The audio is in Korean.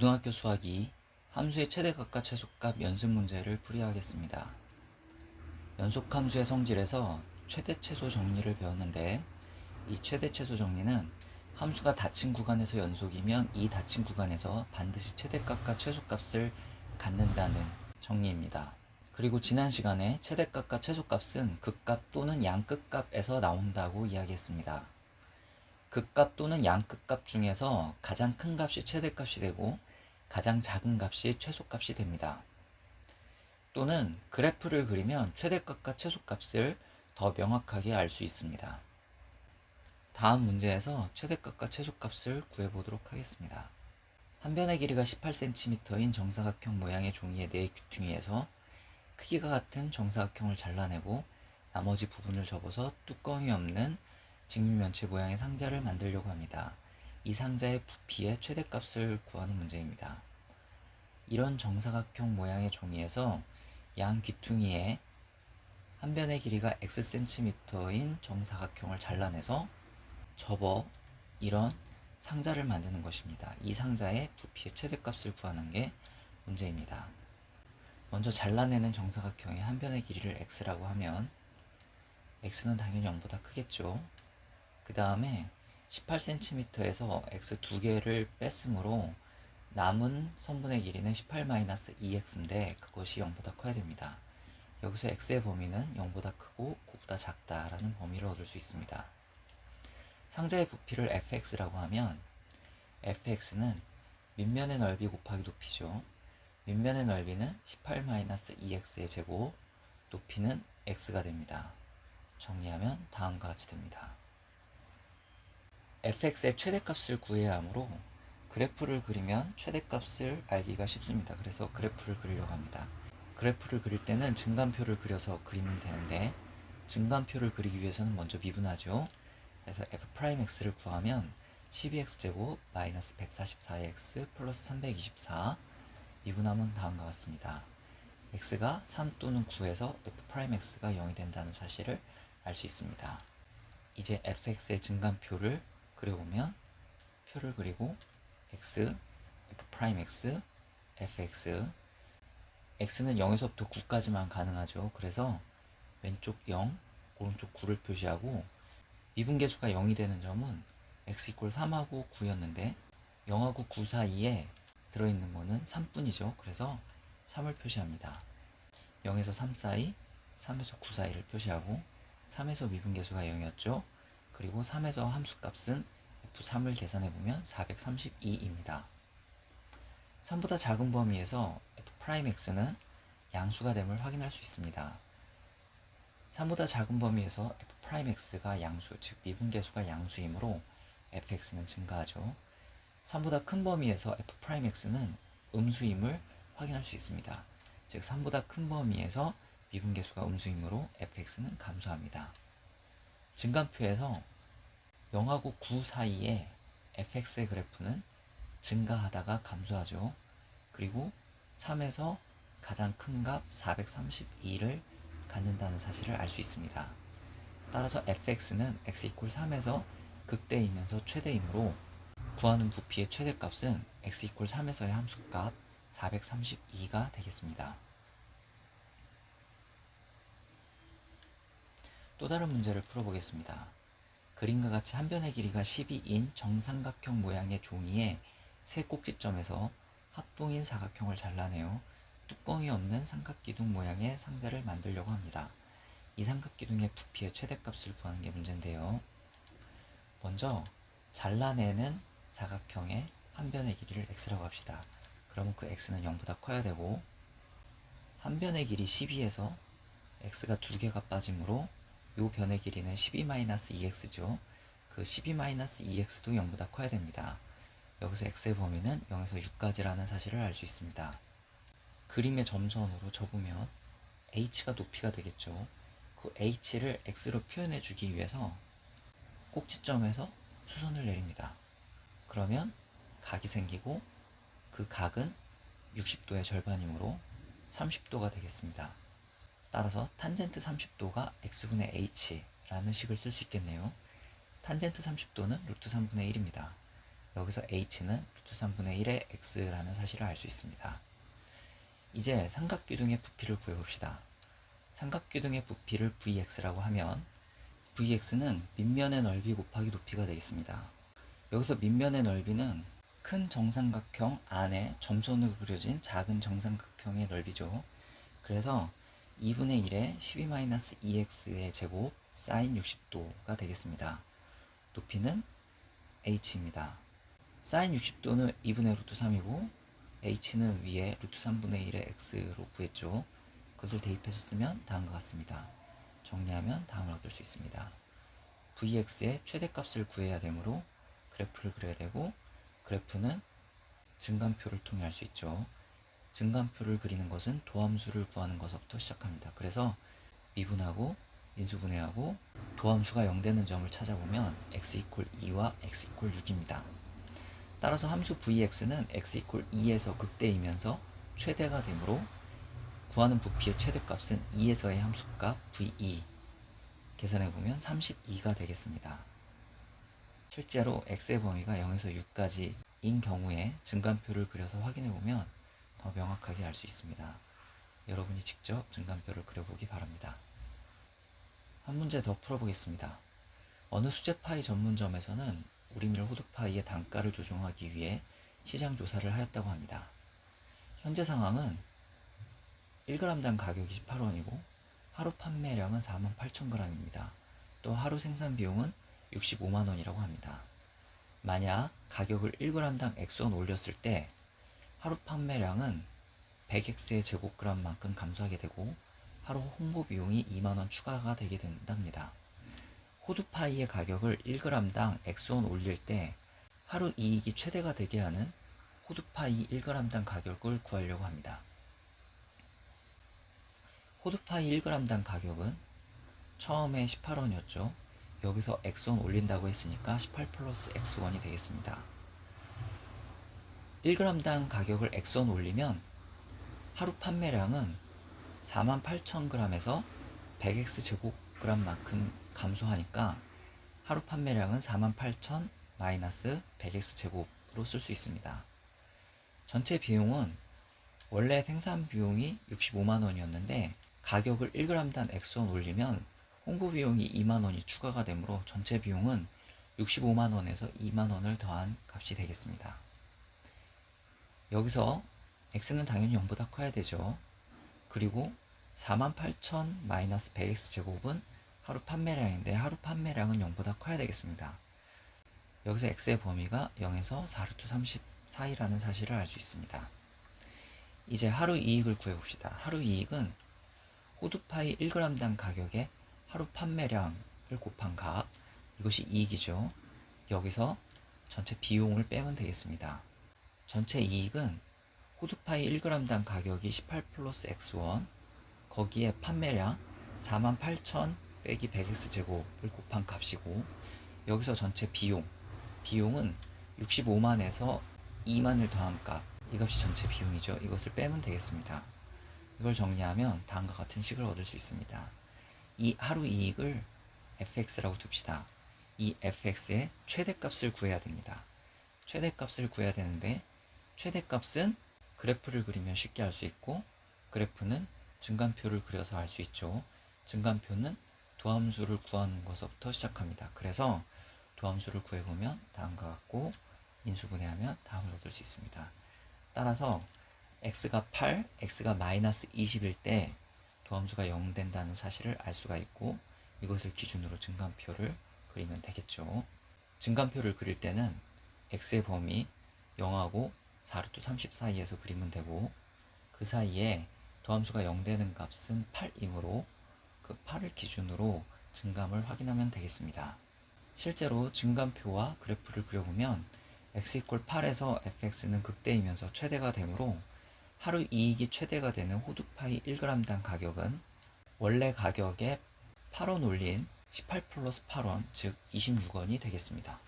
고등학교 수학 2 함수의 최대값과 최소값 연습 문제를 풀이하겠습니다. 연속 함수의 성질에서 최대 최소 정리를 배웠는데 이 최대 최소 정리는 함수가 닫힌 구간에서 연속이면 이 닫힌 구간에서 반드시 최대값과 최소값을 갖는다는 정리입니다. 그리고 지난 시간에 최대값과 최소값은 극값 또는 양끝값에서 나온다고 이야기했습니다. 극값 또는 양끝값 중에서 가장 큰 값이 최대값이 되고 가장 작은 값이 최소값이 됩니다. 또는 그래프를 그리면 최대값과 최소값을 더 명확하게 알 수 있습니다. 다음 문제에서 최대값과 최소값을 구해보도록 하겠습니다. 한 변의 길이가 18cm인 정사각형 모양의 종이의 네 귀퉁이에서 크기가 같은 정사각형을 잘라내고 나머지 부분을 접어서 뚜껑이 없는 직육면체 모양의 상자를 만들려고 합니다. 이 상자의 부피의 최대값을 구하는 문제입니다. 이런 정사각형 모양의 종이에서 양 귀퉁이에 한 변의 길이가 xcm인 정사각형을 잘라내서 접어 이런 상자를 만드는 것입니다. 이 상자의 부피의 최대값을 구하는 게 문제입니다. 먼저 잘라내는 정사각형의 한 변의 길이를 x라고 하면 x는 당연히 0보다 크겠죠. 그 다음에 18cm에서 x 두 개를 뺐으므로 남은 선분의 길이는 18-2x인데 그것이 0보다 커야 됩니다. 여기서 x의 범위는 0보다 크고 9보다 작다라는 범위를 얻을 수 있습니다. 상자의 부피를 fx라고 하면 fx는 밑면의 넓이 곱하기 높이죠. 밑면의 넓이는 18-2x의 제곱, 높이는 x가 됩니다. 정리하면 다음과 같이 됩니다. Fx의 최대값을 구해야 하므로 그래프를 그리면 최대값을 알기가 쉽습니다. 그래서 그래프를 그리려고 합니다. 그래프를 그릴 때는 증간표를 그려서 그리면 되는데 증간표를 그리기 위해서는 먼저 미분하죠. 그래서 f'x를 구하면 12x제곱 마이너스 144x 플러스 324 미분하면 다음과 같습니다. x가 3 또는 9에서 f'x가 0이 된다는 사실을 알 수 있습니다. 이제 fx의 증간표를 그려보면 표를 그리고 x, f'x, fx x는 0에서부터 9까지만 가능하죠. 그래서 왼쪽 0, 오른쪽 9를 표시하고 미분계수가 0이 되는 점은 x 3하고 9였는데 0하고 9 사이에 들어있는 거는 3뿐이죠. 그래서 3을 표시합니다. 0에서 3 사이, 3에서 9 사이를 표시하고 3에서 미분계수가 0이었죠. 그리고 3에서 함수값은 F3을 계산해보면 432입니다. 3보다 작은 범위에서 F'X는 양수가 됨을 확인할 수 있습니다. 3보다 작은 범위에서 F'X가 양수, 즉 미분계수가 양수이므로 fx는 증가하죠. 3보다 큰 범위에서 f'x는 음수임을 확인할 수 있습니다. 즉 3보다 큰 범위에서 미분계수가 음수이므로 fx는 감소합니다. 증간표에서 0하고 9 사이에 fx의 그래프는 증가하다가 감소하죠. 그리고 3에서 가장 큰 값 432를 갖는다는 사실을 알 수 있습니다. 따라서 fx는 x 3에서 극대이면서 최대이므로 구하는 부피의 최대값은 x 3에서의 함수값 432가 되겠습니다. 또 다른 문제를 풀어보겠습니다. 그림과 같이 한 변의 길이가 12인 정삼각형 모양의 종이에 세 꼭지점에서 합동인 사각형을 잘라내어 뚜껑이 없는 삼각기둥 모양의 상자를 만들려고 합니다. 이 삼각기둥의 부피의 최대값을 구하는 게 문제인데요. 먼저 잘라내는 사각형의 한 변의 길이를 x라고 합시다. 그러면 그 x는 0보다 커야 되고 한 변의 길이 12에서 x가 두 개가 빠지므로 이 변의 길이는 12-2x죠. 그 12-2x도 0보다 커야 됩니다. 여기서 x의 범위는 0에서 6까지라는 사실을 알 수 있습니다. 그림의 점선으로 접으면 h가 높이가 되겠죠. 그 h를 x로 표현해 주기 위해서 꼭지점에서 수선을 내립니다. 그러면 각이 생기고 그 각은 60도의 절반이므로 30도가 되겠습니다. 따라서 탄젠트 30도가 x분의 h라는 식을 쓸 수 있겠네요. 탄젠트 30도는 루트 3분의 1입니다. 여기서 h는 루트 3분의 1의 x라는 사실을 알 수 있습니다. 이제 삼각기둥의 부피를 구해봅시다. 삼각기둥의 부피를 vx라고 하면 vx는 밑면의 넓이 곱하기 높이가 되겠습니다. 여기서 밑면의 넓이는 큰 정삼각형 안에 점선으로 그려진 작은 정삼각형의 넓이죠. 그래서 2분의 1에 12-2x의 제곱 사인 60도가 되겠습니다. 높이는 h입니다. 사인 60도는 2분의 루트 3이고 h는 위에 루트 3분의 1의 x로 구했죠. 그것을 대입해서 쓰면 다음과 같습니다. 정리하면 다음을 얻을 수 있습니다. vx의 최대값을 구해야 되므로 그래프를 그려야 되고 그래프는 증간표를 통해 알 수 있죠. 증간표를 그리는 것은 도함수를 구하는 것부터 시작합니다. 그래서 미분하고 인수분해하고 도함수가 0되는 점을 찾아보면 x 이퀄 2와 x 이퀄 6입니다. 따라서 함수 vx는 x 이퀄 2에서 극대이면서 최대가 되므로 구하는 부피의 최대값은 2에서의 함수값 v2 계산해 보면 32가 되겠습니다. 실제로 x의 범위가 0에서 6까지인 경우에 증간표를 그려서 확인해 보면 더 명확하게 알 수 있습니다. 여러분이 직접 증간표를 그려보기 바랍니다. 한 문제 더 풀어보겠습니다. 어느 수제 파이 전문점에서는 우리밀 호두 파이의 단가를 조정하기 위해 시장 조사를 하였다고 합니다. 현재 상황은 1g당 가격이 18원이고 하루 판매량은 48,000g입니다. 또 하루 생산 비용은 65만 원이라고 합니다. 만약 가격을 1g당 X원 올렸을 때 하루 판매량은 100X의 제곱그램만큼 감소하게 되고 하루 홍보 비용이 2만 원 추가가 되게 된답니다. 호두파이의 가격을 1g당 X원 올릴 때 하루 이익이 최대가 되게 하는 호두파이 1g당 가격을 구하려고 합니다. 호두파이 1g당 가격은 처음에 18원이었죠. 여기서 X1 올린다고 했으니까 18 플러스 X1이 되겠습니다. 1g당 가격을 X1 올리면 하루 판매량은 48,000g에서 100x 제곱g만큼 감소하니까 하루 판매량은 48,000 마이너스 100x 제곱으로 쓸 수 있습니다. 전체 비용은 원래 생산 비용이 65만 원이었는데 가격을 1g당 X1 올리면 홍보 비용이 2만 원이 추가가 되므로 전체 비용은 65만 원에서 2만 원을 더한 값이 되겠습니다. 여기서 x는 당연히 0보다 커야 되죠. 그리고 48,000 마이너스 100x 제곱은 하루 판매량인데 하루 판매량은 0보다 커야 되겠습니다. 여기서 x의 범위가 0에서 4루트 34이라는 사실을 알 수 있습니다. 이제 하루 이익을 구해봅시다. 하루 이익은 호두파이 1g당 가격에 하루 판매량을 곱한 값 이것이 이익이죠. 여기서 전체 비용을 빼면 되겠습니다. 전체 이익은 호두파이 1g당 가격이 18 플러스 x1 거기에 판매량 48,000 빼기 100x 제곱을 곱한 값이고 여기서 전체 비용 비용은 65만에서 2만을 더한 값 이것이 전체 비용이죠. 이것을 빼면 되겠습니다. 이걸 정리하면 다음과 같은 식을 얻을 수 있습니다. 이 하루 이익을 fx라고 둡시다. 이 fx의 최대값을 구해야 됩니다. 최대값을 구해야 되는데 최대값은 그래프를 그리면 쉽게 알 수 있고 그래프는 증간표를 그려서 알 수 있죠. 증간표는 도함수를 구하는 것부터 시작합니다. 그래서 도함수를 구해보면 다음과 같고 인수분해하면 다음을 얻을 수 있습니다. 따라서 x가 8, x가 마이너스 20일 때 도함수가 0 된다는 사실을 알 수가 있고 이것을 기준으로 증간표를 그리면 되겠죠. 증간표를 그릴 때는 x의 범위 0하고 4루트 30 사이에서 그리면 되고 그 사이에 도함수가 0 되는 값은 8이므로 그 8을 기준으로 증감을 확인하면 되겠습니다. 실제로 증감표와 그래프를 그려보면 x 8에서 fx는 극대이면서 최대가 되므로 하루 이익이 최대가 되는 호두파이 1g당 가격은 원래 가격에 8원 올린 18 플러스 8원, 즉 26원이 되겠습니다.